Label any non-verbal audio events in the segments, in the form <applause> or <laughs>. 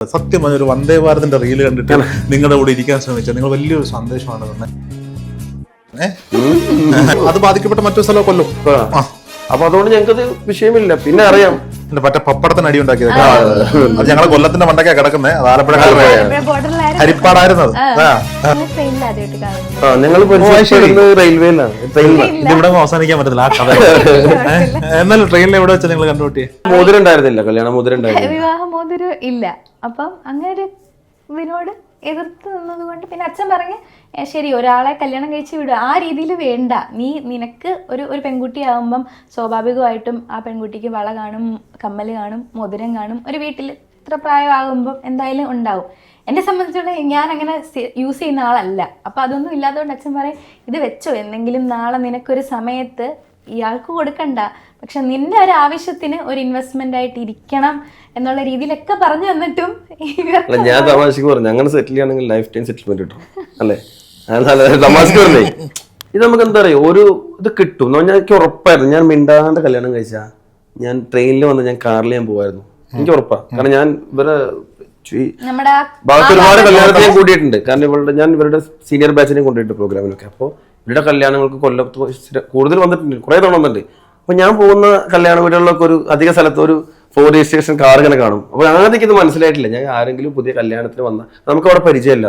സത്യം ഒരു വന്ദേ ഭാരതിന്റെ റീൽ കണ്ടിട്ട് നിങ്ങളുടെ കൂടെ ഇരിക്കാൻ ശ്രമിച്ചത്. നിങ്ങൾ വലിയൊരു സന്ദേശമാണ് തന്നെ. അത് ബാധിക്കപ്പെട്ട മറ്റൊരു സ്ഥലം കൊല്ലും. അപ്പൊ അതുകൊണ്ട് ഞങ്ങൾക്ക് വിഷയമില്ല. പിന്നെ അറിയാം. എന്റെ പറ്റ പപ്പടത്തിന് അടി ഉണ്ടാക്കിയത് അത് ഞങ്ങളെ കൊല്ലത്തിന്റെ മണ്ടക്കാ കിടക്കുന്നത് അത് ആലപ്പുഴ ഹരിപ്പാടായിരുന്നത് ഞങ്ങൾ റെയിൽവേയിലാണ്. ഇവിടെ അവസാനിക്കാൻ പറ്റത്തില്ല. ആ കഥ. <laughs> എന്നാലും ട്രെയിനിൽ എവിടെ വെച്ചാൽ നിങ്ങൾ കണ്ടുപിട്ടിയെ മോതിരം ഉണ്ടായിരുന്നില്ല. കല്യാണം മോതിരം ഉണ്ടായിരുന്നു വിവാഹ മോതിരം ഇല്ല. അപ്പം അങ്ങനെ ഒരു ഇതിനോട് എതിർത്ത് നിന്നത് കൊണ്ട് പിന്നെ അച്ഛൻ പറഞ്ഞ് ശരി ഒരാളെ കല്യാണം കഴിച്ച് വിടുക. ആ രീതിയിൽ വേണ്ട. നീ നിനക്ക് ഒരു ഒരു പെൺകുട്ടിയാകുമ്പം സ്വാഭാവികമായിട്ടും ആ പെൺകുട്ടിക്ക് വള കാണും കമ്മൽ കാണും മോതിരം കാണും. ഒരു വീട്ടിൽ ഇത്ര പ്രായമാകുമ്പം എന്തായാലും ഉണ്ടാവും. എന്നെ സംബന്ധിച്ചിടത്തോളം ഞാൻ അങ്ങനെ യൂസ് ചെയ്യുന്ന ആളല്ല. അപ്പം അതൊന്നും ഇല്ലാത്തതുകൊണ്ട് അച്ഛൻ പറയും ഇത് വെച്ചോ. എന്തെങ്കിലും നാളെ നിനക്കൊരു സമയത്ത് ഇയാൾക്ക് കൊടുക്കണ്ട. പക്ഷെ നിന്റെ ഒരു ആവശ്യത്തിന് ഒരു ഇൻവെസ്റ്റ്മെന്റ് ആയിട്ട് ഇരിക്കണം. എന്നുള്ള രീതിയിലൊക്കെ പറഞ്ഞു തന്നിട്ടും അല്ല ഞാൻ തമാശക്ക് പറഞ്ഞു അങ്ങനെ സെറ്റിൽ ചെയ്യണമെങ്കിൽ ലൈഫ് ടൈം സെറ്റിൽമെന്റ് കിട്ടും അല്ലേ? ഞാൻ തമാശക്ക് പറഞ്ഞേ. ഇത് നമുക്ക് എന്താ പറയുക ഒരു ഇത് കിട്ടും. എന്ന് പറഞ്ഞാൽ എനിക്ക് ഉറപ്പായിരുന്നു. ഞാൻ മിണ്ടാണ്ട് കല്യാണം കഴിച്ചാ ഞാൻ ട്രെയിനിൽ വന്ന് ഞാൻ കാറിൽ ഞാൻ പോവായിരുന്നു. എനിക്ക് ഉറപ്പാ. കാരണം ഞാൻ ഇവരെ ഭാഗത്ത് ഒരുപാട് കല്യാണത്തിന് ഞാൻ കൂടിയിട്ടുണ്ട്. കാരണം ഇവരുടെ ഞാൻ ഇവരുടെ സീനിയർ ബാച്ചിനെ കൊണ്ടുപോയിട്ട് പ്രോഗ്രാമിലൊക്കെ അപ്പോൾ ഇവരുടെ കല്യാണങ്ങൾക്ക് കൊല്ലത്ത് കൂടുതൽ വന്നിട്ടുണ്ട്. കുറേ തവണ വന്നിട്ടുണ്ട്. അപ്പോൾ ഞാൻ പോകുന്ന കല്യാണ വീടുകളിലൊക്കെ ഒരു അധിക സ്ഥലത്ത് ഒരു ഫോർ രജിസ്ട്രേഷൻ കാർ ഇങ്ങനെ കാണും. അപ്പോൾ ആദ്യം ഇത് മനസ്സിലായിട്ടില്ല. ഞാൻ ആരെങ്കിലും പുതിയ കല്യാണത്തിന് വന്ന നമുക്ക് അവിടെ പരിചയമില്ല.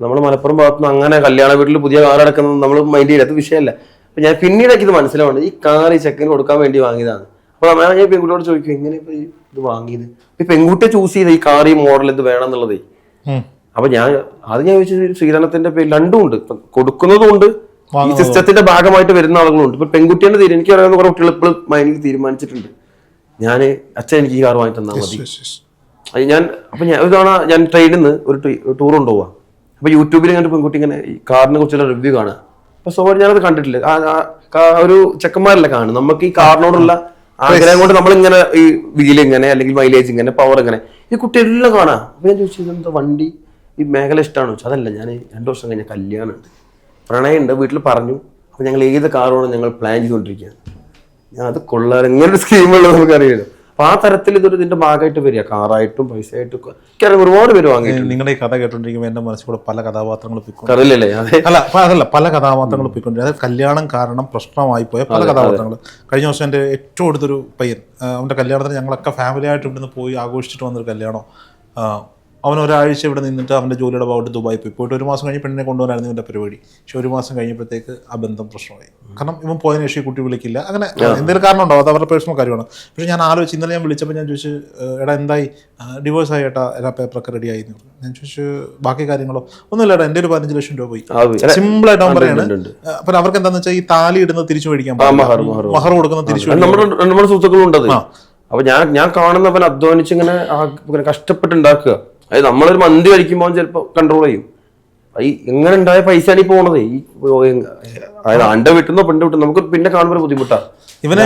നമ്മൾ മലപ്പുറം ഭാഗത്തുനിന്ന് അങ്ങനെ കല്യാണ വീട്ടിൽ പുതിയ കാർ അടക്കുന്നത് നമ്മൾ മൈൻഡ് ചെയ്യാത്ത വിഷയമല്ല. അപ്പോൾ ഞാൻ പിന്നീട് ഇത് മനസ്സിലാവുന്നത് ഈ കാർ ഈ ചെക്കന് കൊടുക്കാൻ വേണ്ടി വാങ്ങിയതാണ്. അപ്പോൾ നമ്മൾ ഞാൻ പെൺകുട്ടിയോട് ചോദിക്കും എങ്ങനെ ഇത് വാങ്ങിയത്? ഈ പെൺകുട്ടിയെ ചൂസ് ചെയ്ത ഈ കാർ ഈ മോഡൽ ഇത് വേണം എന്നുള്ളതേ. അപ്പൊ ഞാൻ അത് ഞാൻ ചോദിച്ചത് ശ്രീധരണത്തിന്റെ പേര് രണ്ടും ഉണ്ട്. കൊടുക്കുന്നതും ഉണ്ട്. ഈ സിസ്റ്റത്തിന്റെ ഭാഗമായിട്ട് വരുന്ന ആളുകളുണ്ട് ഇപ്പൊ പെൺകുട്ടിയുടെ തീരുമാനം എനിക്ക് അറിയാവുന്ന കുറെ കുട്ടികൾ ഇപ്പോൾ മൈൻഡിൽ തീരുമാനിച്ചിട്ടുണ്ട്. ഞാൻ അച്ഛൻ എനിക്ക് ഈ കാർ വാങ്ങി തന്നാൽ മതി. ഞാൻ അപ്പൊ ഞാൻ ഒരു തവണ ഞാൻ ട്രെയിനിൽ നിന്ന് ഒരു ടൂർ കൊണ്ടുപോവാ. അപ്പൊ യൂട്യൂബിൽ ഞാൻ പെൺകുട്ടി ഇങ്ങനെ ഈ കാറിനെ കുറിച്ചുള്ള റിവ്യൂ കാണുക. അപ്പൊ സോ ഞാനത് കണ്ടിട്ടില്ല. ഒരു ചെക്കന്മാരല്ല കാണും നമുക്ക് ഈ കാറിനോടുള്ള ആഗ്രഹം കൊണ്ട് നമ്മൾ ഇങ്ങനെ ഈ വീൽ ഇങ്ങനെ അല്ലെങ്കിൽ മൈലേജ് ഇങ്ങനെ പവർ ഇങ്ങനെ ഈ കുട്ടി എല്ലാം കാണാം. അപ്പൊ ഞാൻ ചോദിച്ചു എന്താ വണ്ടി? ഈ മേഖല ഇഷ്ടമാണ് ചോദിച്ചു അതല്ല ഞാൻ രണ്ടു വർഷം കഴിഞ്ഞ കല്യാണമുണ്ട് പ്രണയമുണ്ട് വീട്ടിൽ പറഞ്ഞു. അപ്പൊ ഞങ്ങൾ ഏത് കാറാണ് ഞങ്ങൾ പ്ലാൻ ചെയ്തുകൊണ്ടിരിക്കുകയാണ് അത് കൊള്ളാൻ ഇങ്ങനെ ഒരു സ്കീമുള്ളത് നമുക്കറിയാലോ അപ്പൊ ആ തരത്തിൽ ഇതൊരു ഇതിന്റെ ഭാഗമായിട്ട് വരിക. കാറായിട്ടും പൈസ ആയിട്ടും എനിക്കറിയാം ഒരുപാട് പേര് വാങ്ങിയിട്ടുണ്ട്. നിങ്ങളുടെ ഈ കഥ കേട്ടോണ്ടിരിക്കുമ്പോൾ എന്റെ മനസ്സിൽ കൂടെ പല കഥാപാത്രങ്ങൾ അതെ. അല്ല അതല്ല പല കഥാപാത്രങ്ങൾ പോയിക്കൊണ്ടിരിക്കും. അതായത് കല്യാണം കാരണം പ്രശ്നമായി പോയ പല കഥാപാത്രങ്ങൾ കഴിഞ്ഞ വർഷം എന്റെ ഏറ്റവും അടുത്തൊരു പയ്യൻ അവന്റെ കല്യാണത്തിന് ഞങ്ങളൊക്കെ ഫാമിലി ആയിട്ട് ഇവിടുന്ന് പോയി ആഘോഷിച്ചിട്ട് വന്നൊരു കല്യാണം അവൻ ഒരാഴ്ച ഇവിടെ നിന്നിട്ട് അവന്റെ ജോലിയുടെ ഭാഗമായിട്ട് ദുബായി പോയി. പോയിട്ട് ഒരു മാസം കഴിഞ്ഞ് പെണ്ണിനെ കൊണ്ടുവരായിരുന്നു ഇവന്റെ പരിപാടി. പക്ഷെ ഒരു മാസം കഴിഞ്ഞപ്പോഴത്തേക്ക് ആ ബന്ധം പ്രശ്നമായി. കാരണം ഇവൻ പോയതിനു ശേഷം കുട്ടി വിളിക്കില്ല. അങ്ങനെ എന്തെങ്കിലും കാരണം ഉണ്ടാവും അത് അവരുടെ പേഴ്സണൽ കാര്യമാണ്. പക്ഷെ ഞാൻ ആലോചിച്ച് ഇന്നലെ ഞാൻ വിളിച്ചപ്പോൾ ഞാൻ ചോദിച്ചു എടാ എന്തായി? ഡിവോഴ്സ് ആയി ഏട്ടാ എല്ലാ പേപ്പറൊക്കെ റെഡി ആയി. ഞാൻ ചോദിച്ചു ബാക്കി കാര്യങ്ങളോ? ഒന്നുമില്ല എടാ എന്റെ ഒരു പതിനഞ്ച് ലക്ഷം രൂപ പോയി. സിമ്പിളായിട്ട് സിമ്പിൾ ആയിട്ട് അവൻ പറയുന്നത് പറയാണ് ഉണ്ട്. അവർക്ക് എന്താണെന്ന് വെച്ചാൽ ഈ താലി ഇടുന്നത് തിരിച്ചു മേടിക്കാൻ മഹർ, കൊടുക്കുന്നത് തിരിച്ചു നമ്മുടെ രണ്ട് മൂന്ന് സുഹൃത്തുക്കളും ഉണ്ടത് അപ്പൊ ഞാൻ ഞാൻ കാണുന്നവൻ അധ്വാനിച്ച് ഇങ്ങനെ കഷ്ടപ്പെട്ടുണ്ടാക്കുക അതായത് നമ്മളൊരു മന്തി കഴിക്കുമ്പോൾ ചിലപ്പോൾ കൺട്രോൾ ചെയ്യും. ഈ എങ്ങനെ ഉണ്ടായ പൈസയാണ് ഈ പോണത്. ഈ അതായത് അണ്ട വീട്ടിൽ പെണ്ണ് വിട്ടു നമുക്ക് പിന്നെ കാണുമ്പോൾ ബുദ്ധിമുട്ടാണ് ഇവനെ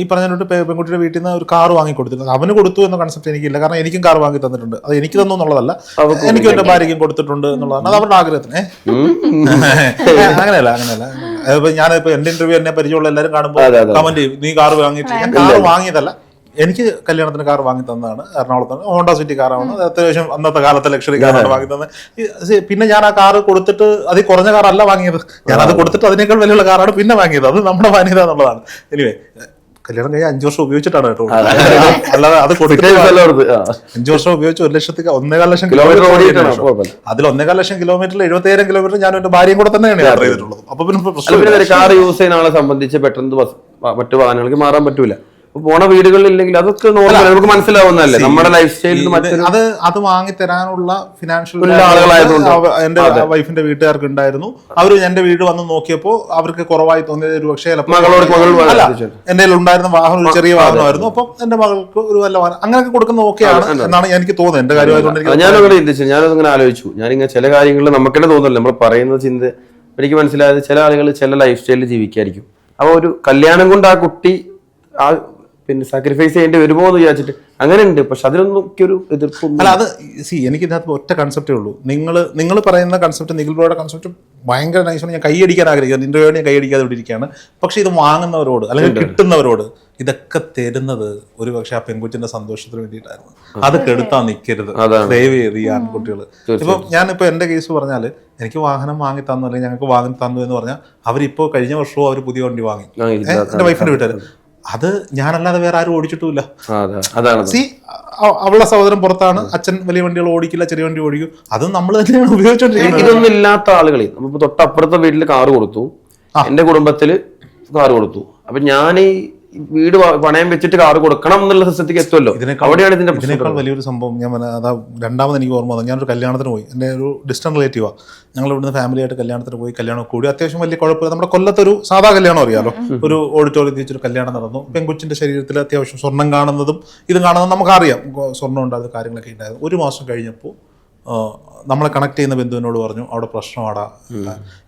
ഈ പറഞ്ഞിട്ട് പെൺകുട്ടിയുടെ വീട്ടിൽ നിന്ന് ഒരു കാർ വാങ്ങി കൊടുത്തിരുന്നു അവന് കൊടുത്തു എന്ന കൺസെപ്റ്റ് എനിക്കില്ല. കാരണം എനിക്കും കാർ വാങ്ങി തന്നിട്ടുണ്ട്. അത് എനിക്ക് തന്നു എന്നുള്ളതല്ല. എനിക്കും എന്റെ ഭാര്യയ്ക്കും കൊടുത്തിട്ടുണ്ട് എന്നുള്ളതാണ്. അത് അവരുടെ ആഗ്രഹത്തിന്? അങ്ങനെയല്ല അങ്ങനെയല്ല. അതിപ്പോ ഞാനിപ്പോ എന്റെ ഇന്റർവ്യൂ എന്നെ പരിചയമുള്ള എല്ലാവരും കാണുമ്പോൾ. കമന്റ് ചെയ്യും. നീ കാർ വാങ്ങിയിട്ട് ഞാൻ കാർ വാങ്ങിയതല്ല. എനിക്ക് കല്യാണത്തിന് കാർ വാങ്ങി തന്നതാണ് എറണാകുളത്ത് ഹോണ്ട സിറ്റി കാറാണ് അത് അത്യാവശ്യം അന്നത്തെ കാലത്തെ ലക്ഷറി കാറാണ് വാങ്ങി തന്നത്. പിന്നെ ഞാൻ ആ കാർ കൊടുത്തിട്ട് അതിൽ കുറഞ്ഞ കാർ അല്ല വാങ്ങിയത്. ഞാൻ അത് കൊടുത്തിട്ട് അതിനേക്കാൾ വലിയുള്ള കാറാണ് പിന്നെ വാങ്ങിയത്. അത് നമ്മുടെ മാന്യത എന്നുള്ളതാണ്. എനിവേ കല്യാണം കഴിഞ്ഞ അഞ്ചു വർഷം ഉപയോഗിച്ചിട്ടാണ് കേട്ടോ. അല്ലാതെ അത് അഞ്ചു വർഷം ഉപയോഗിച്ച് ഒരു ലക്ഷത്തി ഒന്നേകാൽ ലക്ഷം കിലോമീറ്റർ അതിൽ ഒന്നേകാൽ ലക്ഷം കിലോമീറ്ററിൽ എഴുപത്തിയേഴ് കിലോമീറ്റർ ഞാൻ എന്റെ ഭാര്യയും കൂടെ തന്നെയാണ് യാത്ര ചെയ്തിട്ടുള്ളത്. അപ്പൊ പിന്നെ കാർ യൂസ് ചെയ്യുന്ന ആളെ സംബന്ധിച്ച് പെട്ടെന്ന് മറ്റു വാഹനങ്ങൾക്ക് മാറാൻ പറ്റൂല. പോണ വീടുകളിൽ ഇല്ലെങ്കിൽ അതൊക്കെ നോർമൽ നമുക്ക് മനസ്സിലാവുന്നതല്ലേ. നമ്മുടെ ലൈഫ് സ്റ്റൈലിൽ അത് അത് വാങ്ങി തരാനുള്ള ഫിനാൻഷ്യൽ ആളുകളായതുകൊണ്ട്. എന്റെ വൈഫിന്റെ വീട്ടുകാർക്ക് ഉണ്ടായിരുന്നു അവർ എന്റെ വീട് വന്ന് നോക്കിയപ്പോ അവർക്ക് കുറവായി തോന്നിയത് ഒരു പക്ഷേ മകളോട് മകൾ എന്റെ ഉണ്ടായിരുന്ന വാഹനം ഒരു ചെറിയ വാഹനമായിരുന്നു. അപ്പം എന്റെ മകൾക്ക് ഒരു നല്ല വാഹനം അങ്ങനെയൊക്കെ കൊടുക്കുന്ന ഓക്കെയാണ് എന്നാണ് എനിക്ക് തോന്നുന്നത്. എന്റെ കാര്യമായതുകൊണ്ട് ഞാൻ ഞാനങ്ങനെ ചിന്തിച്ചു. ഞാനതങ്ങനെ ആലോചിച്ചു. ഞാനിങ്ങനെ ചില കാര്യങ്ങളിൽ നമുക്ക് തന്നെ തോന്നുന്നില്ല നമ്മൾ പറയുന്ന ചിന്ത എനിക്ക് മനസ്സിലായത് ചില ആളുകൾ ചില ലൈഫ് സ്റ്റൈലിൽ ജീവിക്കായിരിക്കും. അപ്പോൾ ഒരു കല്യാണം കൊണ്ട് ആ കുട്ടി ആ പിന്നെ സാക്രിഫൈസ് ചെയ്യേണ്ടി വരുമോ എന്ന് വിചാരിച്ചിട്ട് അങ്ങനെ ഉണ്ട് പക്ഷെ അതിനൊന്നും ഒരു എതിർപ്പൊന്നും അല്ല അത് സി എനിക്ക് ഇതിനകത്ത് ഒറ്റ കൺസെപ്റ്റേ ഉള്ളൂ. നിങ്ങൾ നിങ്ങൾ പറയുന്ന കൺസെപ്റ്റ് നിഖിൽ ബ്രോയുടെ കൺസെപ്റ്റ് ഭയങ്കര നൈസാണ് ഞാൻ കൈയടിക്കാൻ ആഗ്രഹിക്കുന്നു. ഇന്റർവ്യൂ ഞാൻ കൈയടിക്കാതെ ഇരിക്കുകയാണ്. പക്ഷെ ഇത് വാങ്ങുന്നവരോട് അല്ലെങ്കിൽ കിട്ടുന്നവരോട് ഇതൊക്കെ തരുന്നത് ഒരു പക്ഷെ ആ പെൺകുച്ചിന്റെ സന്തോഷത്തിന് വേണ്ടിയിട്ടായിരുന്നു. അത് കെടുത്താൻ നിൽക്കരുത്. ദയവ് ചെയ്ത് ഈ ആൺകുട്ടികൾ ഇപ്പം ഞാനിപ്പോൾ എന്റെ കേസ് പറഞ്ഞാൽ എനിക്ക് വാഹനം വാങ്ങി തന്നു അല്ലെങ്കിൽ ഞങ്ങൾക്ക് വാങ്ങി തന്നു എന്ന് പറഞ്ഞാൽ അവരിപ്പോൾ കഴിഞ്ഞ വർഷവും അവർ പുതിയ വണ്ടി വാങ്ങി. എന്റെ വൈഫിന്റെ വീട്ടുകാർ അത് ഞാനല്ലാതെ വേറെ ആരും ഓടിച്ചിട്ടുമില്ല. സി അവളുടെ സഹോദരൻ പുറത്താണ്. അച്ഛൻ വലിയ വണ്ടികൾ ഓടിക്കില്ല ചെറിയ വണ്ടി ഓടിക്കും. അതും നമ്മൾ തന്നെയാണ് ഉപയോഗിച്ചോണ്ടിരിക്കുന്നത് ഇതൊന്നും ഇല്ലാത്ത തൊട്ടപ്പുറത്തെ വീട്ടിൽ കാറ് കൊടുത്തു. എന്റെ കുടുംബത്തിൽ കാറ് കൊടുത്തു. അപ്പൊ ഞാൻ ഈ വീട് പണയം വെച്ചിട്ട് കാർ കൊടുക്കണം എന്നുള്ള സിസ്റ്റത്തിൽ എത്തുമല്ലോ. അവിടെയാണ് ഇതിന്റെ ഇതിനേക്കാൾ വലിയൊരു സംഭവം ഞാൻ അതാ രണ്ടാമത് എനിക്ക് ഓർമ്മ വന്നു ഞാനൊരു കല്യാണത്തിന് പോയി. എന്റെ ഒരു ഡിസ്റ്റന്റ് റിലേറ്റീവാണ് ഞങ്ങൾ ഇവിടുന്ന് ഫാമിലി ആയിട്ട് കല്യാണത്തിന് പോയി. കല്യാണം കൂടി. അത്യാവശ്യം വലിയ കുഴപ്പമില്ല. നമ്മുടെ കൊല്ലത്തൊരു സാധാ കല്യാണം അറിയാലോ. ഒരു ഓഡിറ്റോറിയത്തിൽ വെച്ചൊരു കല്യാണം നടന്നു. പെൺകുച്ചിന്റെ ശരീരത്തിൽ അത്യാവശ്യം സ്വർണം കാണുന്നതും ഇതും കാണുന്നതും നമുക്കറിയാം. അറിയാം സ്വർണം ഉണ്ടായിരുന്ന കാര്യങ്ങളൊക്കെ ഉണ്ടായിരുന്നു ഒരു മാസം കഴിഞ്ഞപ്പോൾ നമ്മളെ കണക്ട് ചെയ്യുന്ന ബന്ധുവിനോട് പറഞ്ഞു അവിടെ പ്രശ്നമാടാ.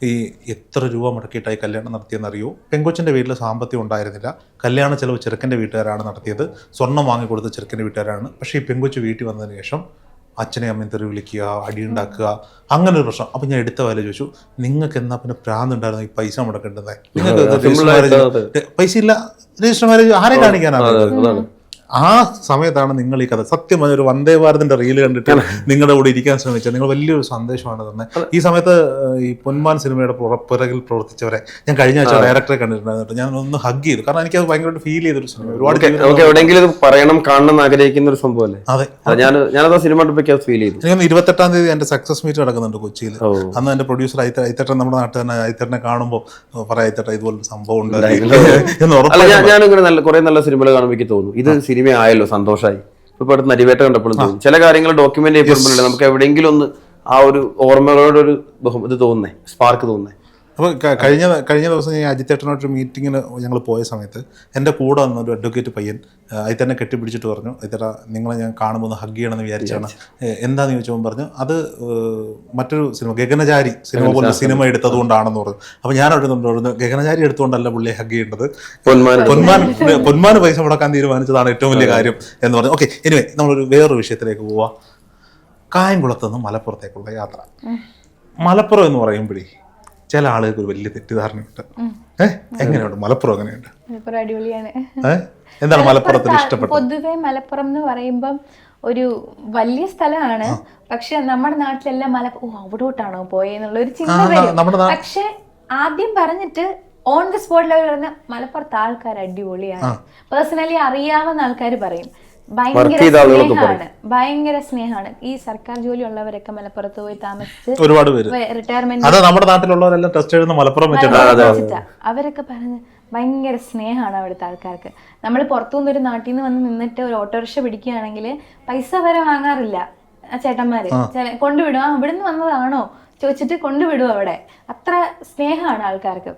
ഈ എത്ര രൂപ മുടക്കിയിട്ടായി കല്യാണം നടത്തിയെന്നറിയോ? പെങ്കൊച്ചിന്റെ വീട്ടിൽ സാമ്പത്തികം ഉണ്ടായിരുന്നില്ല. കല്യാണ ചെലവ് ചെറുക്കന്റെ വീട്ടുകാരാണ് നടത്തിയത്. സ്വർണം വാങ്ങിക്കൊടുത്ത ചെറുക്കന്റെ വീട്ടുകാരാണ്. പക്ഷേ ഈ പെങ്കൊച്ച് വീട്ടിൽ വന്നതിന് ശേഷം അച്ഛനെ അമ്മയും തെറി വിളിക്കുക അടിയുണ്ടാക്കുക അങ്ങനെ ഒരു പ്രശ്നം. അപ്പം ഞാൻ എടുത്ത വില ചോദിച്ചു നിങ്ങൾക്ക് എന്നാ പിന്നെ പ്രാന്തുണ്ടായിരുന്നു ഈ പൈസ മുടക്കേണ്ടത്? നിങ്ങൾക്ക് പൈസ ഇല്ല രജിസ്റ്റർ മാരേജ് ആരെ കാണിക്കാനാണ് ആ സമയത്താണ് നിങ്ങൾ ഈ കഥ. സത്യം ഒരു വന്ദേ ഭാരതിന്റെ റീൽ കണ്ടിട്ട് നിങ്ങളുടെ കൂടെ ഇരിക്കാൻ ശ്രമിച്ചത്. നിങ്ങൾ വലിയൊരു സന്ദേശമാണ് തന്നെ ഈ സമയത്ത് ഈ പൊന്മാൻ സിനിമയുടെ പുറ- പിറകിൽ പ്രവർത്തിച്ചവരെ ഞാൻ കഴിഞ്ഞ ആഴ്ച ഡയറക്ടറെ കണ്ടിട്ടുണ്ടായിരുന്നു ഞാൻ ഒന്ന് ഹഗ് ചെയ്തു. കാരണം എനിക്ക് അത് ഭയങ്കരമായിട്ട് ഫീൽ ചെയ്തൊരു സിനിമ ഒരുപാട് എവിടെയെങ്കിലും ഇത് പറയണം കാണണം ആഗ്രഹിക്കുന്ന ഒരു സംഭവം അല്ലേ? അതെ. ഞാൻ ഞാനത് ആ സിനിമ ഫീൽ ചെയ്തു. ഞാൻ ഇരുപത്തെട്ടാം തീയതി എന്റെ സക്സസ് മീറ്റ് നടക്കുന്നുണ്ട് കൊച്ചിയിൽ. അന്ന് എന്റെ പ്രൊഡ്യൂസർ ഐത്തട്ടൻ നമ്മുടെ നാട്ടിൽ തന്നെ ഐത്തട്ടനെ കാണുമ്പോൾ പറയാം ഐത്തട്ട ഇതുപോലൊരു സംഭവം ഉണ്ട് ഞാൻ നല്ല കുറെ നല്ല സിനിമകൾ കാണുമ്പോൾ തോന്നുന്നു ഇത് സിനിമ ആയല്ലോ സന്തോഷമായി ഇപ്പൊ അടുത്ത് നരിവേട്ട കണ്ടപ്പോഴും തോന്നി. ചില കാര്യങ്ങൾ ഡോക്യുമെന്റ് ചെയ്യപ്പെടുമ്പോഴല്ലേ നമുക്ക് എവിടെയെങ്കിലും ഒന്ന് ആ ഒരു ഓർമ്മകളോടൊരു ഇത് തോന്നുന്നേ സ്പാർക്ക് തോന്നുന്നേ. അപ്പോൾ കഴിഞ്ഞ കഴിഞ്ഞ ദിവസം ഞാൻ അജിത്തേട്ടനോട്ടൊരു മീറ്റിങ്ങിന് ഞങ്ങൾ പോയ സമയത്ത് എന്റെ കൂടെ വന്ന ഒരു അഡ്വക്കേറ്റ് പയ്യൻ അതിൽ തന്നെ കെട്ടിപ്പിടിച്ചിട്ട് പറഞ്ഞു ഇത്തര നിങ്ങളെ ഞാൻ കാണുമ്പോൾ ഹഗ് ചെയ്യണമെന്ന് വിചാരിച്ചാണ്. എന്താണെന്ന് എന്താന്ന് ചോദിച്ചപ്പോൾ പറഞ്ഞു അത് മറ്റൊരു സിനിമ ഗഗനചാരി സിനിമ പോലെ സിനിമ എടുത്തതുകൊണ്ടാണെന്ന് പറഞ്ഞു. അപ്പോൾ ഞാൻ അവിടെ നിന്ന് പറഞ്ഞു ഗഗനചാരി എടുത്തുകൊണ്ടല്ല പുള്ളിയെ ഹഗ് ചെയ്യേണ്ടത്. പൊന്മാൻ പൊന്മാൻ പൈസ മുടക്കാൻ തീരുമാനിച്ചതാണ് ഏറ്റവും വലിയ കാര്യം എന്ന് പറഞ്ഞു. ഓക്കെ എനിവേ നമ്മളൊരു വേറൊരു വിഷയത്തിലേക്ക് പോവാം. കായംകുളത്ത് നിന്ന് മലപ്പുറത്തേക്കുള്ള യാത്ര. മലപ്പുറം എന്ന് പറയുമ്പോഴേ ചില ആളുകൾക്ക് ഒരു വലിയ തെറ്റിദ്ധാരണയുണ്ട്. ഏഹ് എങ്ങനെയുണ്ട്? മലപ്പുറം എങ്ങനെയുണ്ട്? മലപ്പുറം അടിപൊളിയാണ്. ഏഹ് എന്താണ് മലപ്പുറത്തിൽ ഇഷ്ടപ്പെട്ടത്? പൊതുവേ മലപ്പുറം എന്ന് പറയുമ്പം ഒരു വലിയ സ്ഥലമാണ്. പക്ഷെ നമ്മുടെ നാട്ടിലെല്ലാം മല ഓ അവിടോട്ടാണോ പോയെന്നുള്ള ഒരു ചിന്ത വരും. പക്ഷെ ആദ്യം പറഞ്ഞിട്ട് ഓൺ ദി സ്പോട്ടിൽ അവർ പറഞ്ഞ മലപ്പുറത്ത് ആൾക്കാർ അടിപൊളിയാണ്. പേഴ്സണലി അറിയാവുന്ന ആൾക്കാർ പറയും. ഭയങ്കര ചെയ്ത ആളുകളൊക്കെ സ്നേഹമാണ്. ഭയങ്കര സ്നേഹമാണ്. ഈ സർക്കാർ ജോലി ഉള്ളവരൊക്കെ മലപ്പുറത്ത് പോയി താമസിച്ച് ഒരുപാട് പേര്. റിട്ടയർമെന്റ് അത് നമ്മുടെ നാട്ടിലുള്ളവരെല്ലാം ടെസ്റ്റ് എഴുതുന്ന മലപ്പുറം വെച്ചിട്ടാണ്. അവരൊക്കെ പറഞ്ഞ് ഭയങ്കര സ്നേഹമാണ് അവിടുത്തെ ആൾക്കാർക്ക്. നമ്മൾ പുറത്തുനിന്ന് ഒരു നാട്ടിൽ നിന്ന് വന്ന് നിന്നിട്ട് ഒരു ഓട്ടോറിക്ഷ പിടിക്കുകയാണെങ്കിൽ പൈസ വരെ വാങ്ങാറില്ല. ആ ചേട്ടന്മാര്. കൊണ്ടുവിടും. ആ ഇവിടുന്ന് വന്നതാണോ? ചോദിച്ചിട്ട് കൊണ്ടുവിടും അവിടെ. അത്ര സ്നേഹമാണ് ആൾക്കാർക്ക്.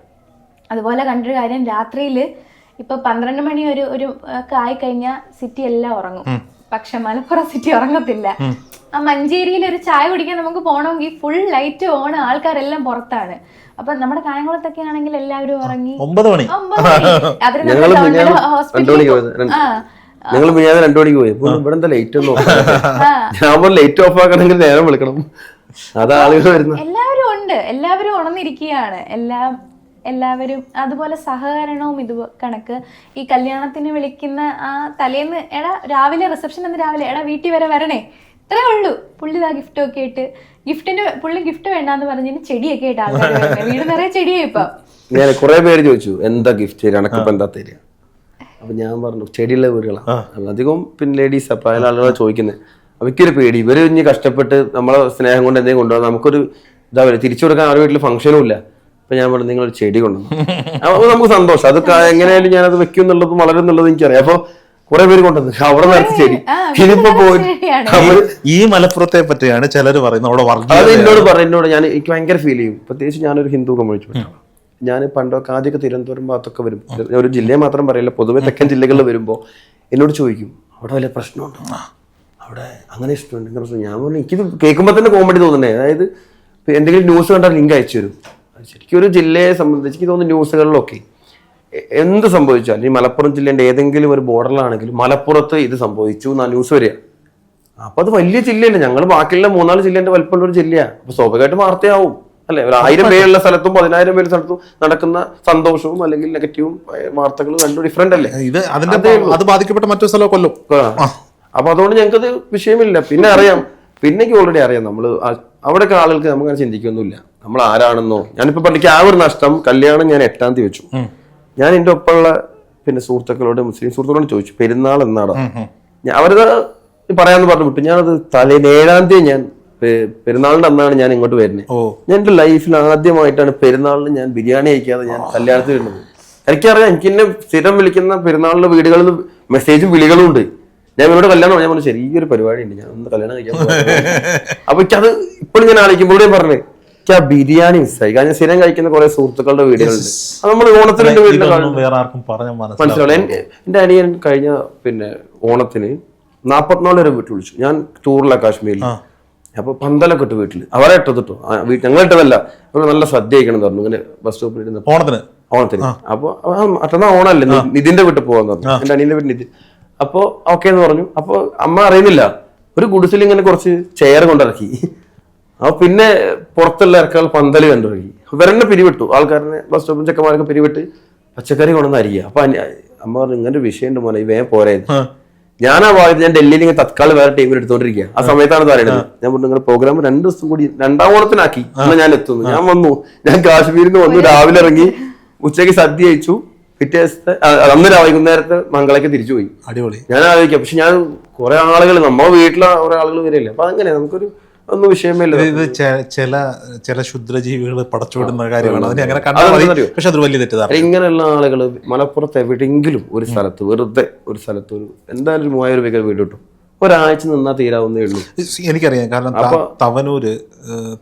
അതുപോലെ കണ്ടൊരു കാര്യം രാത്രിയിൽ ഇപ്പൊ പന്ത്രണ്ട് മണി ഒരു ഒരു ഒക്കെ ആയിക്കഴിഞ്ഞാൽ സിറ്റി എല്ലാം ഉറങ്ങും. പക്ഷെ മലപ്പുറം സിറ്റി ഉറങ്ങത്തില്ല. ആ മഞ്ചേരിയിൽ ഒരു ചായ കുടിക്കാൻ നമുക്ക് പോകണമെങ്കിൽ ഫുൾ ലൈറ്റ് ഓൺ ആൾക്കാരെല്ലാം പുറത്താണ്. അപ്പൊ നമ്മുടെ കായംകുളത്തൊക്കെ ആണെങ്കിൽ എല്ലാവരും ഉറങ്ങി. ഒമ്പത് മണി. ഒമ്പത് മണി. രാത്രി നമ്മൾ ഗവൺമെന്റ് ഹോസ്പിറ്റലിൽ ആ. ഞങ്ങൾ മിനിഞ്ഞാന്ന് രണ്ടു മണിക്ക് പോയി. ഇവിടെ എന്താ ലൈറ്റ് ഒന്നും ആ. ഞാൻ പറഞ്ഞു ലൈറ്റ് ഓഫ് ആക്കണമെങ്കിൽ നേരം വിളിക്കണം. അതാ ആളുകൾ വരുന്നത്. എല്ലാവരും ഉണ്ട്. എല്ലാവരും ഉണർന്നിരിക്കുകയാണ്. എല്ലാം എല്ലാവരും അതുപോലെ സഹകരണവും ഇത് കണക്ക്. ഈ കല്യാണത്തിന് വിളിക്കുന്ന ആ തലേന്ന് എടാ രാവിലെ റിസപ്ഷൻ എന്ന് രാവിലെ. എടാ വീട്ടിൽ വരെ വരണേ. ഇത്രേ ഉള്ളൂ. പുള്ളി ഇതാ ഗിഫ്റ്റ് ഒക്കെ ആയിട്ട് ഗിഫ്റ്റിന് പുള്ളി ഗിഫ്റ്റ് വേണ്ടാന്ന് പറഞ്ഞിട്ട് ചെടിയൊക്കെ ആയിട്ട് ആൾക്കാർ <laughs> വീട് നിറയെ ചെടിയായി ഇപ്പൊ. ഞാൻ കുറെ പേര് ചോദിച്ചു എന്താ ഗിഫ്റ്റ് എനക്കിപ്പോ എന്താ തരിക? അപ്പൊ ഞാൻ പറഞ്ഞു ചെടിയുള്ള വീടുകളാണ് അധികം പിന്നെ ലേഡീസ് അപ്പൊ അതിൽ ആളുകളെ ചോദിക്കുന്നത് അവയ്ക്കൊരു പേടി. ഇവർ ഇനി കഷ്ടപ്പെട്ട് നമ്മളെ സ്നേഹം കൊണ്ട് എന്തെങ്കിലും കൊണ്ടുപോകാം നമുക്കൊരു ഇതാ പറയുക തിരിച്ചു കൊടുക്കാൻ അവരുടെ വീട്ടിൽ ഫംഗ്ഷനും ഇല്ല. അപ്പൊ ഞാൻ പറഞ്ഞു നിങ്ങൾ ഒരു ചെടി കൊണ്ടുവന്നു. അപ്പൊ നമുക്ക് സന്തോഷം. അത് എങ്ങനെയാലും എങ്ങനെയായാലും ഞാനത് വെക്കും എന്നുള്ളതും വളരും എന്നുള്ളതും എനിക്കറിയാം. അപ്പൊ കുറെ പേര് കൊണ്ടുവന്നു. അവിടെ നിറച്ച് ചെടി. ഇതിപ്പോ പോയി ഈ മലപ്പുറത്തെ പറ്റിയാണ് ചിലർ പറയുന്നത്. അവിടെ അത് എന്നോട് പറഞ്ഞു എന്നോട് ഞാൻ എനിക്ക് ഭയങ്കര ഫീൽ ചെയ്യും. പ്രത്യേകിച്ച് ഞാനൊരു ഹിന്ദു കമ്മ്യൂണിറ്റി ഞാൻ പണ്ടൊക്കെ ആദ്യമൊക്കെ തിരുവനന്തപുരം ഭാഗത്തൊക്കെ വരും. ഒരു ജില്ലയെ മാത്രം പറയില്ല. പൊതുവെ തെക്കൻ ജില്ലകളിൽ വരുമ്പോൾ എന്നോട് ചോദിക്കും അവിടെ വല്ല പ്രശ്നമുണ്ടോ? അവിടെ അങ്ങനെ ഇഷ്ടമുണ്ട്. ഞാൻ പറഞ്ഞു എനിക്കിത് കേൾക്കുമ്പോൾ തന്നെ കോമഡി തോന്നുന്നേ. അതായത് എന്തെങ്കിലും ന്യൂസ് കണ്ടാൽ ലിങ്ക് അയച്ചു തരും. ശരിക്കും ഒരു ജില്ലയെ സംബന്ധിച്ച് എനിക്ക് തോന്നുന്നു ന്യൂസുകളിലൊക്കെ എന്ത് സംഭവിച്ചാലും ഈ മലപ്പുറം ജില്ലേന്റെ ഏതെങ്കിലും ഒരു ബോർഡറിലാണെങ്കിലും മലപ്പുറത്ത് ഇത് സംഭവിച്ചു എന്നാ ന്യൂസ് വരിക. അപ്പോൾ അത് വലിയ ജില്ലയല്ല. ഞങ്ങൾ ബാക്കിയുള്ള മൂന്നാൽ ജില്ലേന്റെ വലിപ്പമുള്ള ഒരു ജില്ലയാണ് അപ്പോൾ സ്വാഭാവികമായിട്ട് വാർത്തയാവും. അല്ലെ? ഒരു ആയിരം പേരുള്ള സ്ഥലത്തും പതിനായിരം പേരുടെ സ്ഥലത്തും നടക്കുന്ന സന്തോഷവും അല്ലെങ്കിൽ നെഗറ്റീവും വാർത്തകൾ രണ്ടും ഡിഫറെന്റ് അല്ലേ? ഇത് അതിന്റെ അത് ബാധിക്കപ്പെട്ട മറ്റൊരു സ്ഥലം കൊല്ലും. അപ്പൊ അതുകൊണ്ട് ഞങ്ങൾക്കത് വിഷയമില്ല. പിന്നെ അറിയാം. പിന്നെക്ക് ഓൾറെഡി അറിയാം നമ്മൾ അവിടെയൊക്കെ ആളുകൾക്ക് നമുക്ക് അങ്ങനെ ചിന്തിക്കൊന്നുമില്ല. നമ്മൾ ആരാണെന്നോ. ഞാനിപ്പോ പറഞ്ഞ ആ ഒരു നഷ്ടം കല്യാണം ഞാൻ എട്ടാം തീയതി വെച്ചു. ഞാൻ എന്റെ ഒപ്പമുള്ള പിന്നെ സുഹൃത്തുക്കളോട് മുസ്ലിം സുഹൃത്തുക്കളോട് ചോദിച്ചു പെരുന്നാൾ എന്നാടാ? അവരത് പറയാന്ന് പറഞ്ഞു വിട്ടു. ഞാനത് തലേന്ന് ഏഴാം തീയതി ഞാൻ പെരുന്നാളിന്റെ അന്നാണ് ഞാൻ ഇങ്ങോട്ട് വരുന്നത് ഞാൻ എന്റെ ലൈഫിൽ ആദ്യമായിട്ടാണ് പെരുന്നാളിന് ഞാൻ ബിരിയാണി കഴിക്കാതെ ഞാൻ കല്യാണത്തിൽ വരുന്നത്. എനിക്കറിയാം എനിക്ക് എന്നെ സ്ഥിരം വിളിക്കുന്ന പെരുന്നാളിലെ വീടുകളിൽ മെസ്സേജും വിളികളും ഉണ്ട് ഞാൻ ഇവരോട് കല്യാണം ഞാൻ പറഞ്ഞു ചെറിയൊരു പരിപാടി ഉണ്ട് ഞാൻ ഒന്ന് കല്യാണം കഴിക്കാൻ പോവാ." അപ്പൊ എനിക്കത് ഇപ്പോഴും ഞാൻ ആലോചിക്കുമ്പോഴേ പറഞ്ഞു എനിക്ക് ആ ബിരിയാണി മിസ്സായി. കാരണം സ്ഥിരം കഴിക്കുന്ന കുറെ സുഹൃത്തുക്കളുടെ വീടുകളുണ്ട്. അത് നമ്മൾ ഓണത്തിന് എന്റെ വീട്ടിൽ ഇതൊന്നും വേറെ ആർക്കും പറഞ്ഞ മനസ്സിലാവും എന്റെ അനിയൻ കഴിഞ്ഞ പിന്നെ ഓണത്തിന് നാപ്പത്തിനാല് വരെ വീട്ടിൽ വിളിച്ചു. ഞാൻ ടൂറിലെ കാശ്മീരിൽ. അപ്പൊ പന്തലൊക്കെ ഇട്ട് വീട്ടിൽ. അവരെ ഇട്ടത് ഇട്ടു ഞങ്ങൾ ഇട്ടതല്ല അവർ നല്ല സദ്യ കഴിക്കണം പറഞ്ഞു. ഇങ്ങനെ ബസ് സ്റ്റോപ്പിൽ ഇരുന്ന് ഓണത്തിന്. ഓണത്തിന് അപ്പൊ മറ്റന്നാ ഓണല്ലേ നിതിന്റെ വീട്ടിൽ പോകാൻ പറഞ്ഞു. എന്റെ അനിയന്റെ വീട്ടിൽ നിതിൻ അപ്പൊ ഓക്കെ എന്ന് പറഞ്ഞു. അപ്പൊ അമ്മ അറിയുന്നില്ല. ഒരു ഗുഡിസിൽ ഇങ്ങനെ കുറച്ച് ചെയർ കൊണ്ടിറക്കി അപ്പൊ പിന്നെ പുറത്തുള്ള ഇറക്കാൾ പന്തൽ കണ്ടിറക്കി ഇവരെന്നെ പിരിവിട്ടു. ആൾക്കാരനെ ബസ് സ്റ്റോപ്പും ചെക്കന്മാരൊക്കെ പിരിവിട്ട് പച്ചക്കറി കൊണ്ടുവന്ന് അരിയുക അപ്പൊ അമ്മ പറഞ്ഞു ഇങ്ങനെ ഒരു വിഷയമുണ്ട് മോനെ ഈ വേഗം പോരേ. ഞാൻ ആ ഭാഗത്ത് ഞാൻ ഡൽഹിയിൽ ഇങ്ങനെ തത്കാലം വേറെ ടീമിൽ എടുത്തോണ്ടിരിക്കുക ആ സമയത്താണ് ഇത് പറയുന്നത് ഞാൻ പറഞ്ഞു നിങ്ങളുടെ പ്രോഗ്രാം രണ്ട് ദിവസം കൂടി രണ്ടാം ഓണത്തിനാക്കി. അന്ന് ഞാൻ എത്തുന്നു. ഞാൻ വന്നു. ഞാൻ കാശ്മീരിൽ നിന്ന് വന്നു രാവിലെ ഇറങ്ങി ഉച്ചയ്ക്ക് സദ്യ കഴിച്ചു. പിറ്റേ ദിവസത്തെ അന്ന് വൈകുന്നേരത്തെ മംഗളയ്ക്ക് തിരിച്ചു പോയി അടിപൊളി. ഞാൻ ആലോചിക്കാം പക്ഷെ ഞാൻ കുറെ ആളുകൾ നമ്മുടെ വീട്ടിലെ കുറെ ആളുകൾ വരില്ല? അപ്പൊ അങ്ങനെ നമുക്കൊരു ഒന്നും വിഷയമേ ഇല്ല ഇത് ചില ചില ക്ഷുദ്രജീവികൾ പടച്ചുവിടുന്ന കാര്യമാണ് അതിനെ അങ്ങനെ കണ്ടാൽ പക്ഷെ അത് വലിയ തെറ്റിദ്ധാരണ. ഇങ്ങനെയുള്ള ആളുകൾ മലപ്പുറത്ത് എവിടെയെങ്കിലും ഒരു സ്ഥലത്ത് വെറുതെ ഒരു സ്ഥലത്ത് ഒരു എന്തായാലും ഒരു മൂവായിരം രൂപയ്ക്ക് വീട് കിട്ടും. ഒരാഴ്ച നിന്നാ തീരാവുന്നേ ഉള്ളൂ. എനിക്കറിയാം. കാരണം തവനൂര്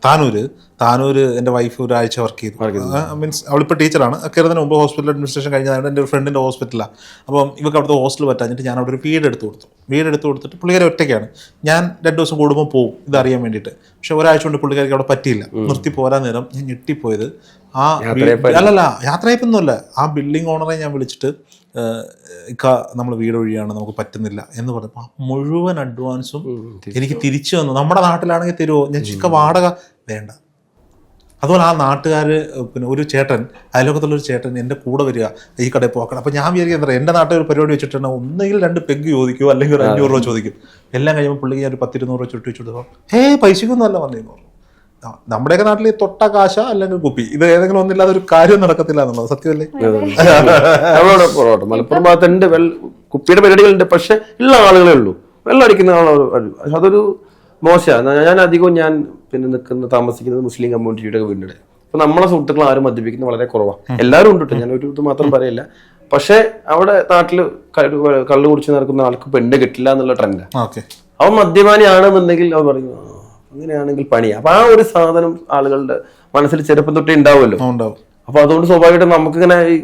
താനൂര് താനൂര് എന്റെ വൈഫ് ഒരാഴ്ച വർക്ക് ചെയ്തു. മീൻസ് അവളിപ്പോൾ ടീച്ചറാണ് കയറുന്നതിന് മുമ്പ് ഹോസ്പിറ്റൽ അഡ്മിനിസ്ട്രേഷൻ കഴിഞ്ഞതാണ് എന്റെ ഒരു ഫ്രണ്ടിന്റെ ഹോസ്പിറ്റലാണ് അപ്പം ഇവർക്ക് അവിടുത്തെ ഹോസ്റ്റൽ പറ്റാഞ്ഞിട്ട് ഞാൻ അവിടെ ഒരു വീട് എടുത്തു കൊടുത്തു. വീട് എടുത്തു കൊടുത്തിട്ട് പുള്ളിക്കാരി ഒറ്റയ്ക്കാണ്. ഞാൻ രണ്ട് ദിവസം കൂടുമ്പോൾ പോകും ഇതറിയാൻ വേണ്ടിയിട്ട്. പക്ഷെ ഒരാഴ്ച കൊണ്ട് പുള്ളിക്കാരിക്ക് അവിടെ പറ്റിയില്ല. നിർത്തി പോരാൻ നേരം ഞാൻ ഞെട്ടിപ്പോയത്. ആ അല്ലല്ല യാത്രയപ്പൊന്നുമല്ല ആ ബിൽഡിംഗ് ഓണറെ ഞാൻ വിളിച്ചിട്ട് ഇക്ക നമ്മൾ വീട് വഴിയാണ് നമുക്ക് പറ്റുന്നില്ല എന്ന് പറഞ്ഞപ്പോൾ മുഴുവൻ അഡ്വാൻസും എനിക്ക് തിരിച്ചു വന്നു നമ്മുടെ നാട്ടിലാണെങ്കിൽ തരുമോ ഞാൻ ചിക്ക വാടക വേണ്ട. അതുപോലെ ആ നാട്ടുകാർ പിന്നെ ഒരു ചേട്ടൻ അയലോകത്തുള്ളൊരു ചേട്ടൻ എന്റെ കൂടെ വരിക ഈ കടയിൽ പോക്കണം അപ്പോൾ ഞാൻ വിചാരിക്കുക എന്താ എന്റെ നാട്ടിൽ ഒരു പരിപാടി വെച്ചിട്ടുണ്ട് ഒന്നുകിൽ രണ്ട് പെഗ് ചോദിക്കുമോ അല്ലെങ്കിൽ ഒരു അഞ്ഞൂറ് രൂപ ചോദിക്കും. എല്ലാം കഴിയുമ്പോൾ പുള്ളിക്ക് ഞാൻ ഒരു പത്തിരുന്നൂറ് രൂപ ചുട്ടി വെച്ചു കൊടുത്തപ്പോൾ ഹേ പൈസക്കൊന്നും അല്ല ആ, നമ്മുടെയൊക്കെ നാട്ടിൽ തൊട്ട കാശ അല്ലെങ്കിൽ കുപ്പി ഇത് ഏതെങ്കിലും ഒന്നില്ലാതെ ഒരു കാര്യം നടക്കത്തില്ല എന്നുള്ളത് സത്യമല്ലേ <laughs> പൊറോട്ട മലപ്പുറം ഭാഗത്തുണ്ട് വെള്ള കുപ്പിയുടെ പരിപാടികളുണ്ട് പക്ഷെ ഉള്ള ആളുകളേ ഉള്ളൂ. വെള്ളം അടിക്കുന്ന ആളുകൾ അതൊരു മോശമാണ് ഞാൻ അധികവും ഞാൻ പിന്നെ നിൽക്കുന്ന താമസിക്കുന്നത് മുസ്ലിം കമ്മ്യൂണിറ്റിയുടെ വീടിന്റെ അപ്പൊ നമ്മളെ സുഹൃത്തുക്കൾ ആരും മദ്യപിക്കുന്നത് വളരെ കുറവാണ് എല്ലാവരും ഉണ്ട് കേട്ടോ. ഞാൻ ഒരു ഇത് മാത്രം പറയില്ല. പക്ഷെ അവിടെ നാട്ടിൽ കള്ളു കുടിച്ച് നടക്കുന്ന ആൾക്ക് പെണ്ണ് കിട്ടില്ല എന്നുള്ള ട്രെൻഡാണ് അവൻ മദ്യപാനിയാണെന്നുണ്ടെങ്കിൽ അവൻ പറയും "ആ, അങ്ങനെയാണെങ്കിൽ പണി. അപ്പൊ ആ ഒരു സാധനം ആളുകളുടെ മനസ്സിൽ ചെറുപ്പം തൊട്ടേ ഉണ്ടാവുമല്ലോ. ഉണ്ടാവും. അപ്പൊ അതുകൊണ്ട് സ്വാഭാവികമായിട്ടും നമുക്കിങ്ങനെ ഈ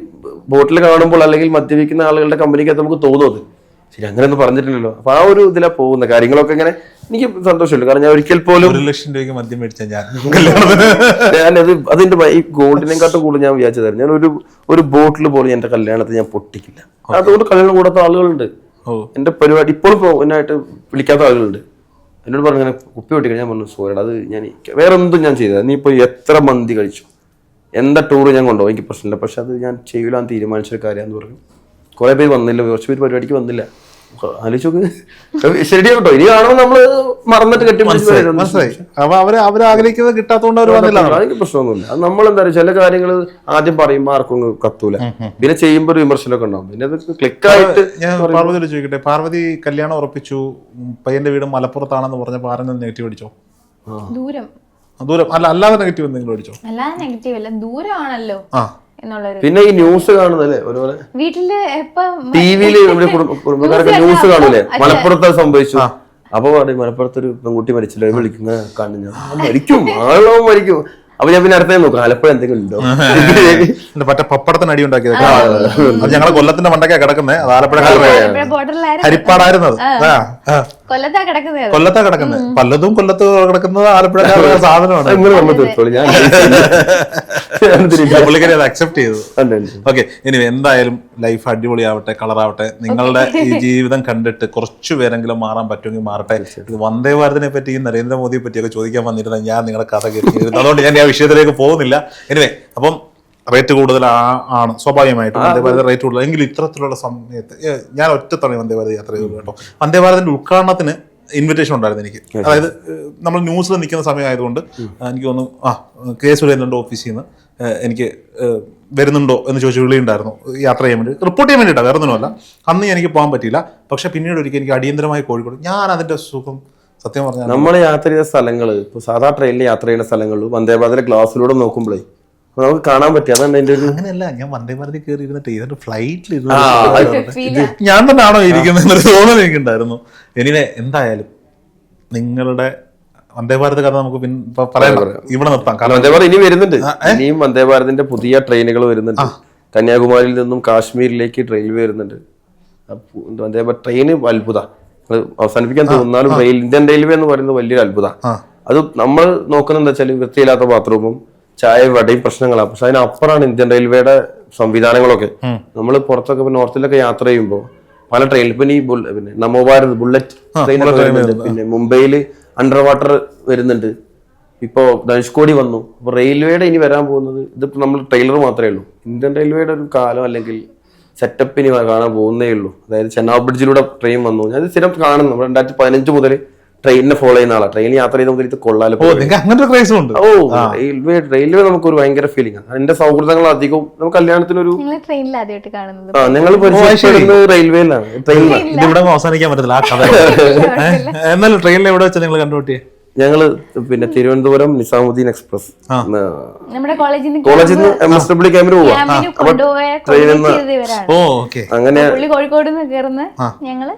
ബോട്ടിൽ കാണുമ്പോൾ അല്ലെങ്കിൽ മദ്യപിക്കുന്ന ആളുകളുടെ കമ്പനിക്കകത്ത് നമുക്ക് തോന്നും അത്. ശരി അങ്ങനെയൊന്നും പറഞ്ഞിട്ടില്ലല്ലോ. അപ്പൊ ആ ഒരു ഇതിലാ പോകുന്ന കാര്യങ്ങളൊക്കെ ഇങ്ങനെ എനിക്ക് സന്തോഷമുണ്ട്. കാരണം ഞാൻ ഒരിക്കൽ പോലും ഒരു ലക്ഷം രൂപയ്ക്ക് മദ്യം മേടിച്ച ഞാൻ ഞാനത് അതിന്റെ ഈ ഗോൾഡിനെക്കാട്ടും കൂടുതൽ ഞാൻ വിചാരിച്ചതായിരുന്നു. ഞാൻ ഒരു ഒരു ബോട്ടിൽ പോലും എന്റെ കല്യാണത്തിൽ ഞാൻ പൊട്ടിക്കില്ല. അതുകൊണ്ട് കല്യാണം കൂടാത്ത ആളുകളുണ്ട്. എന്റെ പരിപാടി ഇപ്പോഴും എന്നായിട്ട് വിളിക്കാത്ത ആളുകളുണ്ട്. എന്നോട് പറഞ്ഞു ഇങ്ങനെ കുപ്പി പൊട്ടിക്കാൻ ഞാൻ പറഞ്ഞു സോരട അത് ഞാൻ വേറെ എന്തും ഞാൻ ചെയ്തത് നീ ഇപ്പോൾ എത്ര മന്തി കഴിച്ചു? എന്താ ടൂർ ഞാൻ കൊണ്ടുപോകും എനിക്ക് പ്രശ്നമില്ല. പക്ഷെ അത് ഞാൻ ചെയ്യില്ല തീരുമാനിച്ചൊരു കാര്യമെന്ന് പറഞ്ഞു. കുറേ പേര് വന്നില്ല. കുറച്ച് പേര് പരിപാടിക്ക് വന്നില്ല. ആലോചിച്ചോക്ക് ശരി കേട്ടോ ഇനി കാണുമ്പോൾ നമ്മൾ മറന്നിട്ട് കെട്ടി. മനസ്സിലായി അപ്പൊ അവർ അവർ ആഗ്രഹിക്കുന്നത് കിട്ടാത്തതുകൊണ്ട് അവർ വന്നില്ല അതിന് പ്രശ്നമൊന്നുമില്ല. അത് നമ്മൾ എന്താ ചില കാര്യങ്ങൾ ആദ്യം പറയുമ്പോൾ ആർക്കും കത്തൂല. പിന്നെ ചെയ്യുമ്പോൾ ഒരു വിമർശനമൊക്കെ ഉണ്ടാവും. പിന്നെ അത് ക്ലിക്കായിട്ട് ഞാൻ പാർവതിയോട് ചോദിക്കട്ടെ. പാർവതി കല്യാണം ഉറപ്പിച്ചു. പയ്യന്റെ വീട് മലപ്പുറത്താണെന്ന് പറഞ്ഞ ആരെങ്കിലും നെഗറ്റീവ് അടിച്ചോ? ദൂരം. ദൂരം. അല്ല അല്ലാതെ നെഗറ്റീവ് എന്തെങ്കിലും അടിച്ചോ? അല്ലാതെ നെഗറ്റീവ് അല്ല. ദൂരമാണല്ലോ. പിന്നെ ഈ ന്യൂസ് കാണുന്നല്ലേ ഒരുപോലെ? വീട്ടിൽ എപ്പം ടി വിയിൽ ഇവിടെ കുടുംബക്കാരൊക്കെ ന്യൂസ് കാണൂലേ? മലപ്പുറത്ത് സംഭവിച്ചു. അപ്പൊ പറയും മലപ്പുറത്ത് ഒരു പെൺകുട്ടി മരിച്ചില്ല? വിളിക്കുന്ന കാണുന്നു മരിക്കും. <laughs> ആളോ മരിക്കും. അപ്പൊ ഞാൻ പിന്നെ അടുത്തേ നോക്കാം. ആലപ്പുഴ എന്തെങ്കിലും ഉണ്ടോ? <laughs> മറ്റേ പപ്പടത്തിന് അടി ഉണ്ടാക്കിയത് ഞങ്ങളെ കൊല്ലത്തിന്റെ മണ്ടൊക്കെ കിടക്കുന്നത് അത് ആലപ്പുഴ ഹരിപ്പാടായിരുന്നത്. കൊല്ലത്താ കിടക്കുന്നത് കൊല്ലത്താ കിടക്കുന്നത് പലതും കൊല്ലത്ത് കിടക്കുന്നത് ആലപ്പുഴക്കാരുടെ സാധനമാണ്. <laughs> പുള്ളിക്കാരി അത് അക്സെപ്റ്റ് ചെയ്തു. ഓക്കെ ഇനി എന്തായാലും ലൈഫ് അടിപൊളിയാവട്ടെ കളറാവട്ടെ. നിങ്ങളുടെ ഈ ജീവിതം കണ്ടിട്ട് കുറച്ചു പേരെങ്കിലും മാറാൻ പറ്റുമെങ്കിൽ മാറട്ടെ. ഇത് വന്ദേ ഭാരതിനെ പറ്റിയും നരേന്ദ്രമോദിയെ പറ്റിയൊക്കെ ചോദിക്കാൻ വന്നിരുന്ന ഞാൻ നിങ്ങളുടെ കഥ കേട്ടിരുന്നു അതുകൊണ്ട് ഞാൻ ആ വിഷയത്തിലേക്ക് പോകുന്നില്ല. എനിവേ അപ്പം റേറ്റ് കൂടുതൽ ആണ്. സ്വാഭാവികമായിട്ടും വന്ദേ ഭാരത് റേറ്റ് കൂടുതൽ എങ്കിലും ഇത്തരത്തിലുള്ള സമയത്ത് ഞാൻ ഒറ്റത്തവണ വന്ദേ ഭാരത് യാത്ര ചെയ്തു കേട്ടോ. വന്ദേ ഭാരതിന്റെ ഉദ്ഘാടനത്തിന് ഇൻവിറ്റേഷൻ ഉണ്ടായിരുന്നു എനിക്ക്. അതായത് നമ്മൾ ന്യൂസിൽ നിൽക്കുന്ന സമയമായതുകൊണ്ട് എനിക്ക് തോന്നുന്നു ആ കെ സുരേന്ദ്രന്റെ ഓഫീസിൽ നിന്ന് എനിക്ക് വരുന്നുണ്ടോ എന്ന് ചോദിച്ചു വിളിയുണ്ടായിരുന്നു. യാത്ര ചെയ്യാൻ വേണ്ടി. റിപ്പോർട്ട് ചെയ്യാൻ വേണ്ടിയിട്ടാണ് വേറെ ഒന്നുമല്ല. അന്ന് എനിക്ക് പോകാൻ പറ്റിയില്ല. പക്ഷെ പിന്നീട് ഒരിക്കൽ എനിക്ക് അടിയന്തരമായി കോഴിക്കോട് ഞാൻ അതിന്റെ സുഖം സത്യം പറഞ്ഞാൽ നമ്മൾ യാത്ര ചെയ്ത സ്ഥലങ്ങൾ ഇപ്പൊ സാധാ ട്രെയിനിൽ യാത്ര ചെയ്യുന്ന സ്ഥലങ്ങളിൽ വന്ദേഭാരതിലെ ഗ്ലാസ്സിലൂടെ നോക്കുമ്പോഴേ നമുക്ക് കാണാൻ പറ്റും. അതാണ് എന്റെ ഒരു അങ്ങനെയല്ല ഞാൻ വന്ദേ ഭാരതി കയറി ഇരുന്നിട്ട് ഇതിന്റെ ഫ്ലൈറ്റിൽ ഞാൻ തന്നെയാണോ ഇരിക്കുന്നത് എന്നൊരു തോന്നൽ എനിക്കുണ്ടായിരുന്നു. എനിവേ എന്തായാലും നിങ്ങളുടെ വന്ദേ ഭാരത് കഥ നമുക്ക് പറയാൻ ഇവിടെ നിർത്താം. കാരണം വന്ദേഭാരത് ഇനി വരുന്നുണ്ട്. ഇനിയും വന്ദേ വന്ദേഭാരതിന്റെ പുതിയ ട്രെയിനുകൾ വരുന്നുണ്ട്. കന്യാകുമാരിയിൽ നിന്നും കാശ്മീരിലേക്ക് ട്രെയിൻ വരുന്നുണ്ട്. വന്ദേ വന്ദേഭാരത് ട്രെയിന് അത്ഭുത. അവസാനിപ്പിക്കാൻ തോന്നുന്നാലും റെയിൽ ഇന്ത്യൻ റെയിൽവേ എന്ന് പറയുന്നത് വലിയൊരു അത്ഭുത. അത് നമ്മൾ നോക്കുന്നത് എന്താ വെച്ചാൽ വൃത്തിയില്ലാത്ത ബാത്റൂമും ചായ വടയും പ്രശ്നങ്ങളാണ് പക്ഷെ അതിനപ്പുറമാണ് ഇന്ത്യൻ റെയിൽവേയുടെ സംവിധാനങ്ങളൊക്കെ. നമ്മൾ പുറത്തൊക്കെ ഇപ്പൊ നോർത്തിലൊക്കെ യാത്ര ചെയ്യുമ്പോൾ പല ട്രെയിൻ ഇപ്പൊ ഈ പിന്നെ നമോ ഭാരത് ബുള്ളറ്റ് ട്രെയിൻ പിന്നെ മുംബൈയിൽ അണ്ടർ വാട്ടർ വരുന്നുണ്ട്. ഇപ്പോ ധനുഷ്കോടി വന്നു. അപ്പൊ റെയിൽവേയുടെ ഇനി വരാൻ പോകുന്നത് ഇതിപ്പോ നമ്മൾ ട്രെയിലർ മാത്രമേ ഉള്ളൂ. ഇന്ത്യൻ റെയിൽവേയുടെ ഒരു കാലം അല്ലെങ്കിൽ സെറ്റപ്പ് ഇനി കാണാൻ പോകുന്നേ ഉള്ളൂ. അതായത് ചെന്നാബ് ബ്രിഡ്ജിലൂടെ ട്രെയിൻ വന്നു. ഞാൻ സ്ഥിരം കാണുന്നു. രണ്ടായിരത്തി പതിനഞ്ച് മുതൽ ട്രെയിനിനെ ഫോളോ ചെയ്യുന്ന ആളാ. ട്രെയിൻ യാത്ര ചെയ്ത് നമുക്ക് ഇത് കൊള്ളാലോ ഓ നിങ്ങൾക്ക് അങ്ങനെ ഒരു ക്രൈസും ഉണ്ട്. ഓ റെയിൽവേ റെയിൽവേ നമുക്ക് ഒരു ഭയങ്കര ഫീലിംഗ് ആണ് എന്റെ സൗഹൃദങ്ങൾ അധികവും നമുക്ക് കല്യാണത്തിനൊരു നിങ്ങൾ ട്രെയിനിൽ ആദ്യമായിട്ട് കാണുന്നത്. ആ ഞങ്ങൾ പരിചയപ്പെടുന്നത് റെയിൽവേയിലാണ് ട്രെയിനിലാണ് ഇവിടെ അവസാനിക്കാൻ പറ്റത്തില്ല. ആ കഥ. എന്നാലും ട്രെയിനിൽ എവിടെ വെച്ചാൽ നിങ്ങൾ കണ്ടുപിട്ടിയേ ഞങ്ങൾ പിന്നെ തിരുവനന്തപുരം നിസാമുദ്ദീൻ എക്സ്പ്രസ്. നമ്മുടെ കോളേജിൽ നിന്ന് എം എസ് ഡബ്ല്യു ക്യാമ്പിന് പോവാ ട്രെയിനിൽ നിന്ന് ഓ ഓക്കെ. അങ്ങനെ പുള്ളി കോഴിക്കോട് നിന്ന് കയറുന്ന ഞങ്ങൾ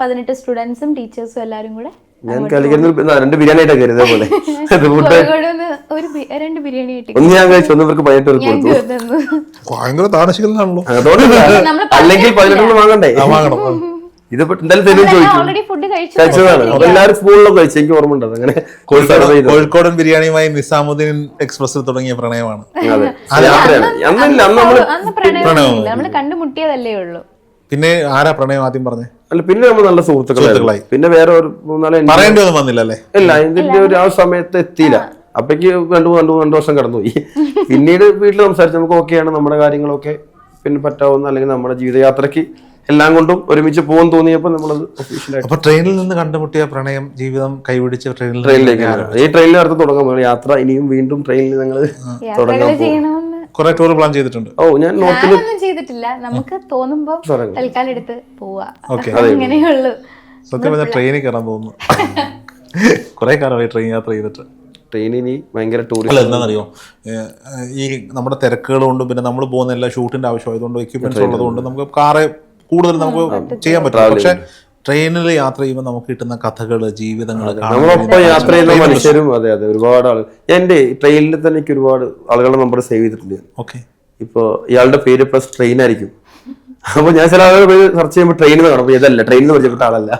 പതിനെട്ട് സ്റ്റുഡൻസും ടീച്ചേഴ്സും എല്ലാരും കൂടെ ഞാൻ കളിക്കുന്ന രണ്ട് ബിരിയാണി ആയിട്ടാ <laughs> ഒരു രണ്ട് ബിരിയാണി കിട്ടി ഒന്ന് ഞാൻ കഴിച്ചു. ഒന്ന് ഇവർക്ക് പതിനെട്ട് പേർക്ക് കൊടുത്തു. ഞങ്ങൾക്ക് തന്നു ഭയങ്കര താമസിക്കുന്നതാണല്ലോ. അതുകൊണ്ട് <laughs> നമ്മൾ അല്ലെങ്കിൽ വാങ്ങണ്ടേ? വാങ്ങണം <laughs> ഇതിപ്പോ എന്തായാലും തരും ചോദിക്കും. ഓൾറെഡി ഫുഡ് കഴിച്ചു. കഴിച്ചതാണ്. അപ്പൊ എല്ലാവരും സ്കൂളിലൊക്കെ കഴിച്ചു. എനിക്ക് ഓർമ്മ അങ്ങനെ. കോഴിക്കോടൻ ബിരിയാണിയുമായി നിസാമുദ്ദീൻ എക്സ്പ്രസിൽ തുടങ്ങിയ പ്രണയമാണ്. അതെ. അന്നില്ല അന്ന് നമ്മൾ നമ്മൾ കണ്ടുമുട്ടിയതല്ലേ ഉള്ളൂ. പിന്നെ ആരാ പ്രണയം ആദ്യം പറഞ്ഞേ? അല്ല പിന്നെ നമ്മൾ നല്ല സുഹൃത്തുക്കളായി. പിന്നെ വേറെ ഒരു മൂന്നാൽ പറയേണ്ടി ഒന്നും വന്നില്ല അല്ലേ? ഇല്ല ഇതിന്റെ ഒരു ആ സമയത്ത് എത്തിയില്ല. അപ്പേക്ക് രണ്ടു മൂന്ന് രണ്ടു വർഷം കടന്നുപോയി. <laughs> പിന്നീട് വീട്ടിൽ സംസാരിച്ച് നമുക്ക് ഓക്കെയാണ് നമ്മുടെ കാര്യങ്ങളൊക്കെ പിന്നെ പറ്റാവുന്ന അല്ലെങ്കിൽ നമ്മുടെ ജീവിതയാത്രയ്ക്ക് എല്ലാം കൊണ്ടും ഒരുമിച്ച് പോകാൻ തോന്നിയപ്പോൾ നമ്മളത് അപ്പൊ ട്രെയിനിൽ നിന്ന് കണ്ടുമുട്ടിയ പ്രണയം ജീവിതം കൈപിടിച്ച് ട്രെയിനിൽ ട്രെയിനിലേക്ക് ഈ ട്രെയിനിൽ അടുത്ത് തുടങ്ങാൻ യാത്ര ഇനിയും വീണ്ടും ട്രെയിനിൽ ഞങ്ങൾ തുടങ്ങാൻ ചെയ്യണമെന്ന് കുറെ ടൂർ പ്ലാൻ ചെയ്തിട്ടുണ്ട്. ഓ ഞാൻ നോർത്തിൽ ഞാനൊന്നും ചെയ്തിട്ടില്ല. നമുക്ക് തോന്നുമ്പോ സ്ഥലങ്ങൾ. തൽക്കാലം എടുത്ത് പോവാ. Okay. സത്യം പറഞ്ഞാൽ ട്രെയിനിൽ കയറാൻ തോന്നുന്നു കുറെ കാലമായി ട്രെയിൻ യാത്ര ചെയ്തിട്ട്. ട്രെയിൻ ഇനി ഭയങ്കര അല്ല ടൂറിസ്റ്റ് എന്താണെന്നറിയോ? ഏഹ്, ഏഹ്, ഈ നമ്മുടെ തിരക്കുകൾ കൊണ്ടും പിന്നെ നമ്മൾ പോകുന്ന എല്ലാ ഷൂട്ടിന്റെ ആവശ്യമായതുകൊണ്ട് എക്യുപ്മെന്റ്സ് ഉള്ളതുകൊണ്ട് നമുക്ക് കാറ് കൂടുതൽ നമുക്ക് ചെയ്യാൻ പറ്റില്ല പക്ഷെ ട്രെയിനിൽ യാത്ര ചെയ്യുമ്പോൾ നമുക്ക് കിട്ടുന്ന കഥകൾ ജീവിതങ്ങൾ നമ്മളൊപ്പം യാത്ര ചെയ്യുന്ന മനുഷ്യരും അതെ അതെ. ഒരുപാട് ആളുകൾ എന്റെ എന്റെ ട്രെയിനിൽ തന്നെ എനിക്ക് ഒരുപാട് ആളുകളുടെ നമ്പർ സേവ് ചെയ്തിട്ടുണ്ട്. ഓക്കെ. ഇപ്പൊ ഇയാളുടെ പേര് പ്ലസ് ട്രെയിൻ ആയിരിക്കും. അപ്പോൾ ഞാൻ ചില ആളുകൾ പേര് സെർച്ച് ചെയ്യുമ്പോൾ ട്രെയിനിൽ കാണും. അപ്പൊ ഇതല്ല ട്രെയിനിൽ പരിചയപ്പെട്ട ആളല്ല.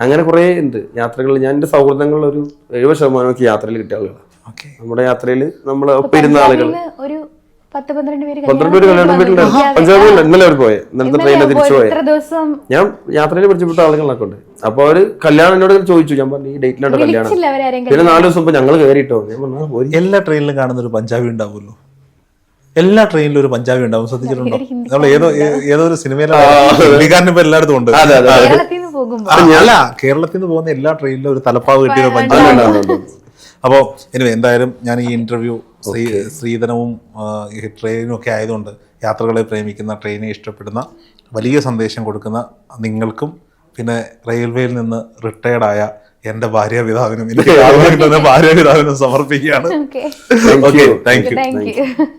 അങ്ങനെ കുറേ ഉണ്ട്. യാത്രകളിൽ ഞാൻ എന്റെ സൗഹൃദങ്ങളിൽ ഒരു എഴുപത് ശതമാനം ഒക്കെ യാത്രയിൽ കിട്ടിയ ആളുകളാണ്. ഓക്കെ. നമ്മുടെ യാത്രയിൽ നമ്മൾ ഒപ്പം ഇരുന്ന ആളുകൾ ഒരു പത്ത് പന്ത്രണ്ട് പേര് പന്ത്രണ്ട് പേര് കല്യാണം വീട്ടിലുണ്ടായിരുന്നു. പഞ്ചാബിൽ ഇന്നലെ അവർ പോയെ. ഇന്നലത്തെ ട്രെയിനിൽ തിരിച്ചു പോയെ. ഇത്ര ദിവസം? ഞാൻ യാത്രയിൽ പരിചയപ്പെട്ട ആളുകളൊക്കെ ഉണ്ട്. അപ്പൊ അവർ കല്യാണം എന്നോട് ചോദിച്ചു. ഞാൻ പറഞ്ഞു ഈ ഡേറ്റിലാണ് കല്യാണം? പിന്നെ നാല് ദിവസം ഇപ്പൊ ഞങ്ങൾ കയറിട്ടോ ഞാൻ പറഞ്ഞു. എല്ലാ ട്രെയിനിലും കാണുന്ന ഒരു പഞ്ചാബി ഉണ്ടാവുമല്ലോ. എല്ലാ ട്രെയിനിലും ഒരു പഞ്ചാബി ഉണ്ടാവും. ശ്രദ്ധിച്ചിട്ടുണ്ടോ? നമ്മൾ ഏതോ ഏതോ ഒരു സിനിമയിലാണ് ഇപ്പൊ എല്ലായിടത്തും ഉണ്ട്. അല്ല കേരളത്തിൽ നിന്ന് പോകുന്ന എല്ലാ ട്രെയിനിലും ഒരു തലപ്പാവ് കിട്ടിയ പഞ്ചാബി അതെ. അപ്പോൾ ഇനി എന്തായാലും ഞാൻ ഈ ഇന്റർവ്യൂ ശ്രീ ശ്രീധനവും ഈ ട്രെയിനും ഒക്കെ ആയതുകൊണ്ട് യാത്രകളെ പ്രേമിക്കുന്ന ട്രെയിനെ ഇഷ്ടപ്പെടുന്ന വലിയ സന്ദേശം കൊടുക്കുന്ന നിങ്ങൾക്കും പിന്നെ റെയിൽവേയിൽ നിന്ന് റിട്ടയർഡായ എന്റെ ഭാര്യ പിതാവിനും എനിക്ക് ഭാര്യ പിതാവിനും സമർപ്പിക്കുകയാണ്. Okay thank you